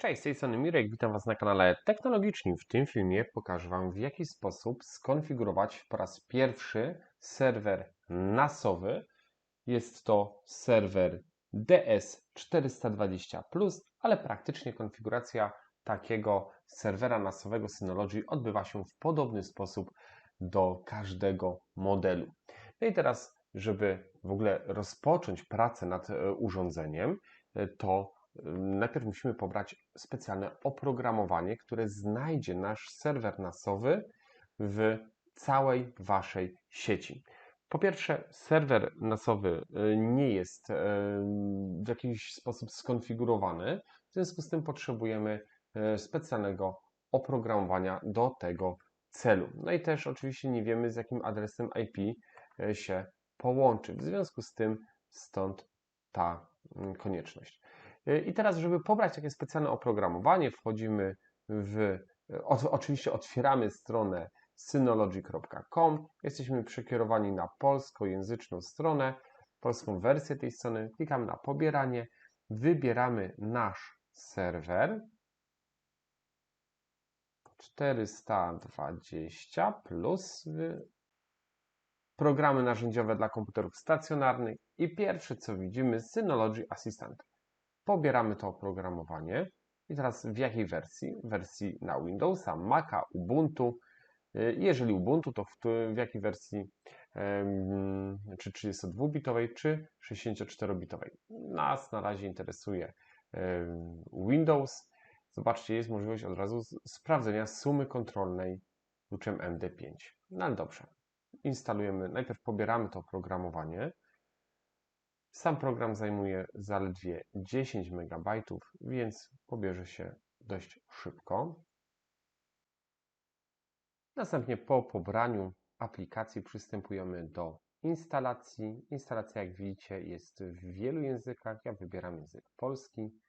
Cześć, z tej strony Mirek, witam Was na kanale Technologicznym. W tym filmie pokażę Wam w jaki sposób skonfigurować po raz pierwszy serwer NASowy. Jest to serwer DS420+, ale praktycznie konfiguracja takiego serwera NASowego Synology odbywa się w podobny sposób do każdego modelu. No i teraz, żeby w ogóle rozpocząć pracę nad e, urządzeniem, e, to najpierw musimy pobrać specjalne oprogramowanie, które znajdzie nasz serwer nasowy w całej Waszej sieci. Po pierwsze, serwer nasowy y, nie jest y, w jakiś sposób skonfigurowany, w związku z tym potrzebujemy y, specjalnego oprogramowania do tego celu. No i też oczywiście nie wiemy, z jakim adresem IP się połączy. W związku z tym stąd ta konieczność. I teraz, żeby pobrać takie specjalne oprogramowanie, wchodzimy w. Oczywiście otwieramy stronę synology.com. Jesteśmy przekierowani na polskojęzyczną stronę, polską wersję tej strony. Klikamy na pobieranie, wybieramy nasz serwer 420 plus programy narzędziowe dla komputerów stacjonarnych i pierwsze co widzimy Synology Assistant pobieramy to oprogramowanie i teraz w jakiej wersji? Wersji na Windowsa, Maca, Ubuntu. Y, jeżeli Ubuntu, to w, w jakiej wersji? Czy 32-bitowej, czy 64-bitowej? Nas na razie interesuje Windows. Zobaczcie, jest możliwość od razu sprawdzenia sumy kontrolnej kluczem MD5. No ale dobrze. Instalujemy, najpierw pobieramy to oprogramowanie. Sam program zajmuje zaledwie 10 MB, więc pobierze się dość szybko. Następnie po pobraniu aplikacji przystępujemy do instalacji. Instalacja, jak widzicie, jest w wielu językach. Ja wybieram język polski.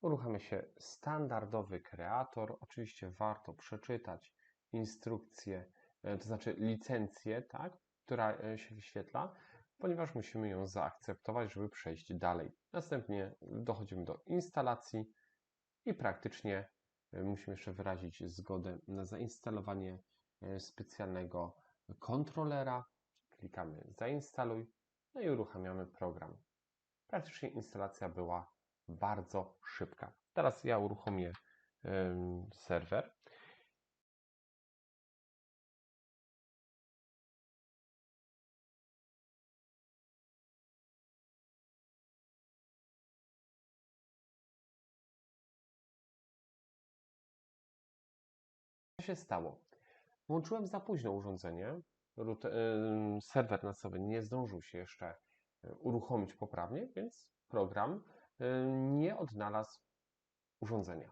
Uruchamia się standardowy kreator. Oczywiście warto przeczytać instrukcję, e, to znaczy licencję, tak, która e, się wyświetla ponieważ musimy ją zaakceptować, żeby przejść dalej. Następnie dochodzimy do instalacji i praktycznie e, musimy jeszcze wyrazić zgodę na zainstalowanie e, specjalnego kontrolera. Klikamy zainstaluj, no i uruchamiamy program. Praktycznie instalacja była bardzo szybka. Teraz ja uruchomię serwer. Się stało? Włączyłem za późno urządzenie. serwer na sobie nie zdążył się jeszcze e, uruchomić poprawnie, więc program e, nie odnalazł urządzenia.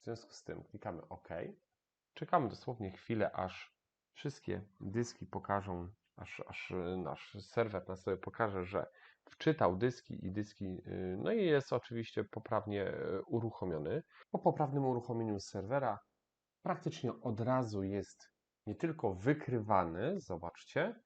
W związku z tym klikamy OK. Czekamy dosłownie chwilę, aż wszystkie dyski pokażą, aż, aż e, nasz serwer na sobie pokaże, że wczytał dyski i dyski, no i jest oczywiście poprawnie uruchomiony. Po poprawnym uruchomieniu serwera praktycznie od razu jest nie tylko wykrywany, zobaczcie,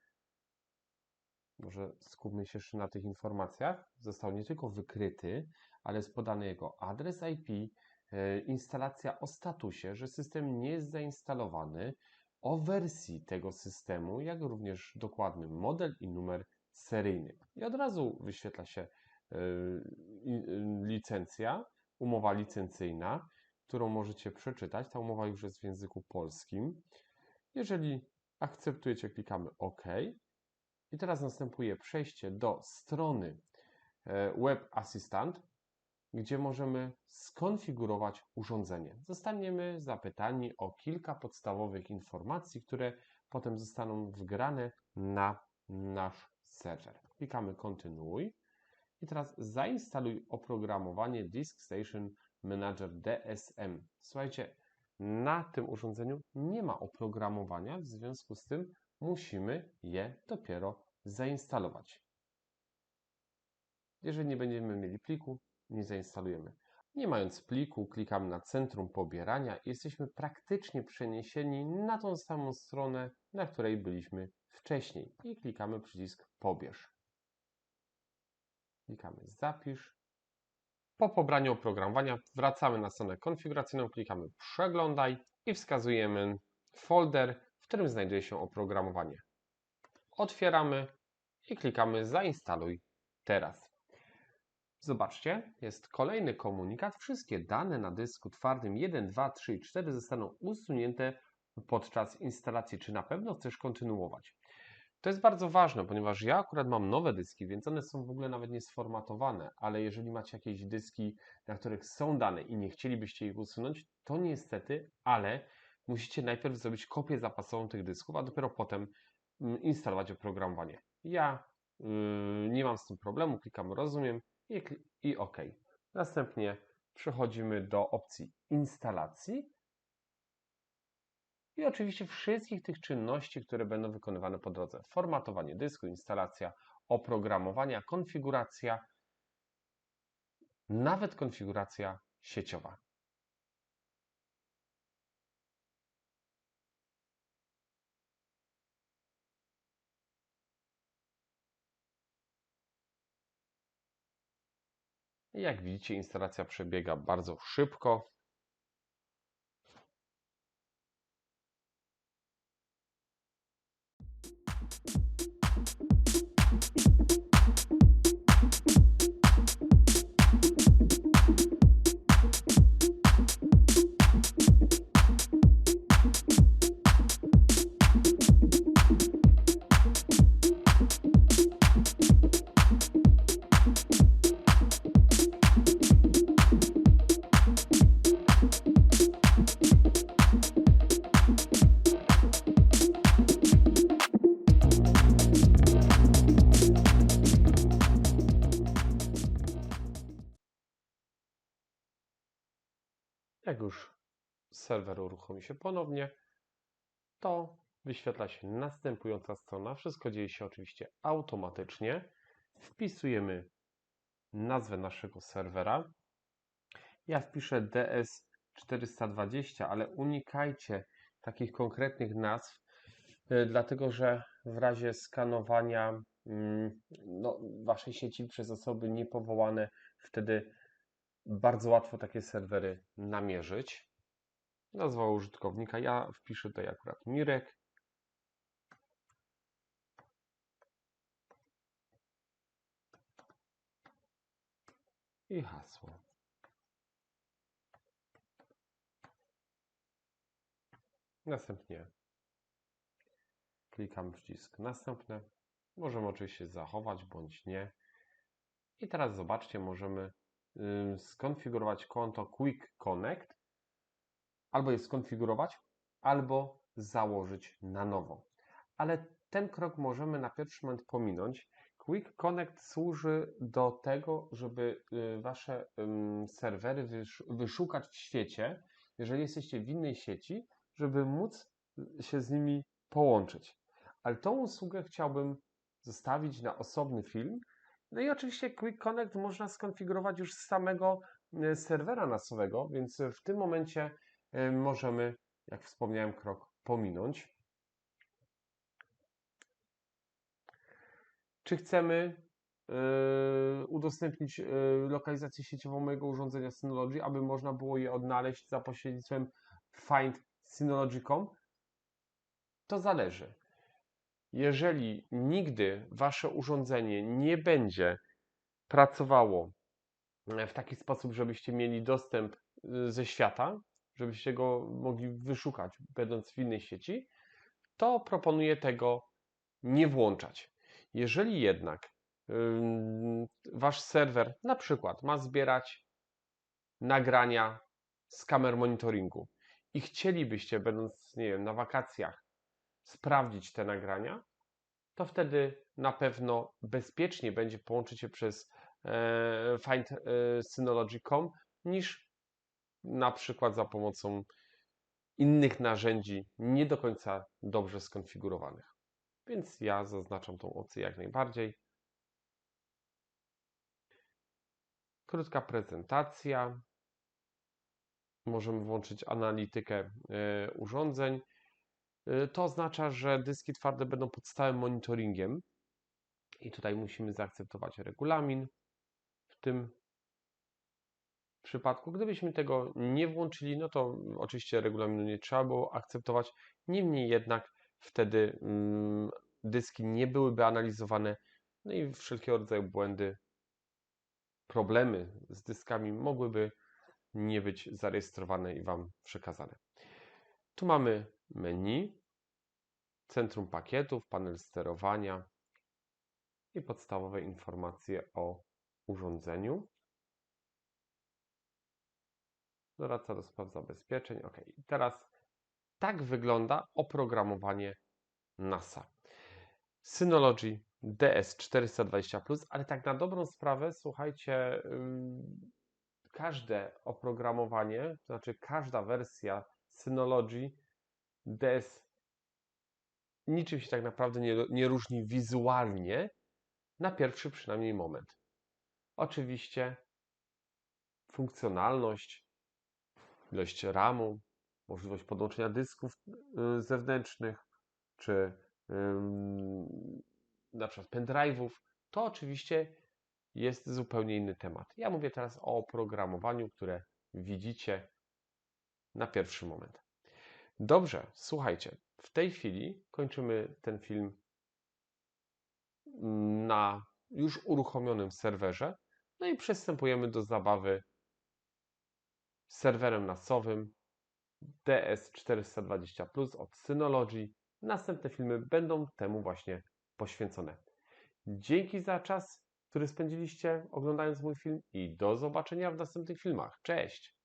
może skupmy się jeszcze na tych informacjach, został nie tylko wykryty, ale jest podany jego adres IP, e, instalacja o statusie, że system nie jest zainstalowany, o wersji tego systemu, jak również dokładny model i numer seryjny. I od razu wyświetla się e, licencja, umowa licencyjna, którą możecie przeczytać. Ta umowa już jest w języku polskim. Jeżeli akceptujecie, klikamy OK. I teraz następuje przejście do strony e, Web Assistant, gdzie możemy skonfigurować urządzenie. Zostaniemy zapytani o kilka podstawowych informacji, które potem zostaną wgrane na nasz serwer. Klikamy kontynuuj i teraz zainstaluj oprogramowanie Disk Station Manager DSM. Słuchajcie, na tym urządzeniu nie ma oprogramowania, w związku z tym musimy je dopiero zainstalować. Jeżeli nie będziemy mieli pliku, nie zainstalujemy. Nie mając pliku, klikamy na centrum pobierania i jesteśmy praktycznie przeniesieni na tą samą stronę, na której byliśmy wcześniej i klikamy przycisk pobierz. Klikamy zapisz Po pobraniu oprogramowania wracamy na stronę konfiguracyjną, klikamy przeglądaj i wskazujemy folder, w którym znajduje się oprogramowanie. Otwieramy i klikamy zainstaluj teraz. Zobaczcie, jest kolejny komunikat. Wszystkie dane na dysku twardym 1, 2, 3 i 4 zostaną usunięte podczas instalacji. Czy na pewno chcesz kontynuować? To jest bardzo ważne, ponieważ ja akurat mam nowe dyski, więc one są w ogóle nawet nie sformatowane, ale jeżeli macie jakieś dyski, na których są dane i nie chcielibyście ich usunąć, to niestety, ale musicie najpierw zrobić kopię zapasową tych dysków, a dopiero potem mm, instalować oprogramowanie. Ja yy, nie mam z tym problemu, klikam rozumiem i, i OK. Następnie przechodzimy do opcji instalacji i oczywiście wszystkich tych czynności, które będą wykonywane po drodze. Formatowanie dysku, instalacja oprogramowania, konfiguracja, nawet konfiguracja sieciowa. Jak widzicie, instalacja przebiega bardzo szybko. Jak już serwer uruchomi się ponownie, to wyświetla się następująca strona. Wszystko dzieje się oczywiście automatycznie. Wpisujemy nazwę naszego serwera. Ja wpiszę DS420, ale unikajcie takich konkretnych nazw, y, dlatego że w razie skanowania mm, no, waszej sieci przez osoby niepowołane, wtedy bardzo łatwo takie serwery namierzyć. Nazwa użytkownika. Ja wpiszę tutaj akurat Mirek. I hasło. Następnie klikam przycisk następne. Możemy oczywiście zachować bądź nie. I teraz zobaczcie, możemy skonfigurować konto Quick Connect, albo je skonfigurować, albo założyć na nowo. Ale ten krok możemy na pierwszy moment pominąć. Quick Connect służy do tego, żeby y, Wasze serwery wyszukać w świecie, jeżeli jesteście w innej sieci, żeby móc się z nimi połączyć. Ale tą usługę chciałbym zostawić na osobny film, no i oczywiście Quick Connect można skonfigurować już z samego e, serwera nasowego, więc w tym momencie e, możemy, jak wspomniałem, krok pominąć. Czy chcemy yy, udostępnić lokalizację sieciową mojego urządzenia Synology, aby można było je odnaleźć za pośrednictwem Find Synology.com? To zależy. Jeżeli nigdy wasze urządzenie nie będzie pracowało e, w taki sposób, żebyście mieli dostęp e, ze świata, żebyście go mogli wyszukać, będąc w innej sieci, to proponuję tego nie włączać. Jeżeli jednak wasz serwer na przykład ma zbierać nagrania z kamer monitoringu i chcielibyście, będąc nie wiem, na wakacjach, sprawdzić te nagrania, to wtedy na pewno bezpiecznie będzie połączyć się przez e, Find e, Synology.com niż na przykład za pomocą innych narzędzi nie do końca dobrze skonfigurowanych. Więc ja zaznaczam tą opcję jak najbardziej. Krótka prezentacja. Możemy włączyć analitykę e, urządzeń. Y, to oznacza, że dyski twarde będą pod stałym monitoringiem i tutaj musimy zaakceptować regulamin w tym przypadku, gdybyśmy tego nie włączyli, no to oczywiście regulaminu nie trzeba było akceptować. Niemniej jednak wtedy mm, dyski nie byłyby analizowane, no i wszelkiego rodzaju błędy, problemy z dyskami mogłyby nie być zarejestrowane i Wam przekazane. Tu mamy menu, centrum pakietów, panel sterowania i podstawowe informacje o urządzeniu. Doradca do spraw zabezpieczeń. OK. Teraz tak wygląda oprogramowanie NASA. Synology DS420, ale tak na dobrą sprawę, słuchajcie, każde oprogramowanie, to znaczy każda wersja Synology DS niczym się tak naprawdę nie, nie różni wizualnie, na pierwszy przynajmniej moment. Oczywiście funkcjonalność, ilość RAMu, możliwość podłączenia dysków y, zewnętrznych, czy na przykład pendrive'ów, to oczywiście jest zupełnie inny temat. Ja mówię teraz o oprogramowaniu, które widzicie na pierwszy moment. Dobrze, słuchajcie, w tej chwili kończymy ten film na już uruchomionym serwerze, no i przystępujemy do zabawy serwerem nasowym DS420 Plus od Synology. Następne filmy będą temu właśnie poświęcone. Dzięki za czas, który spędziliście oglądając mój film i do zobaczenia w następnych filmach. Cześć!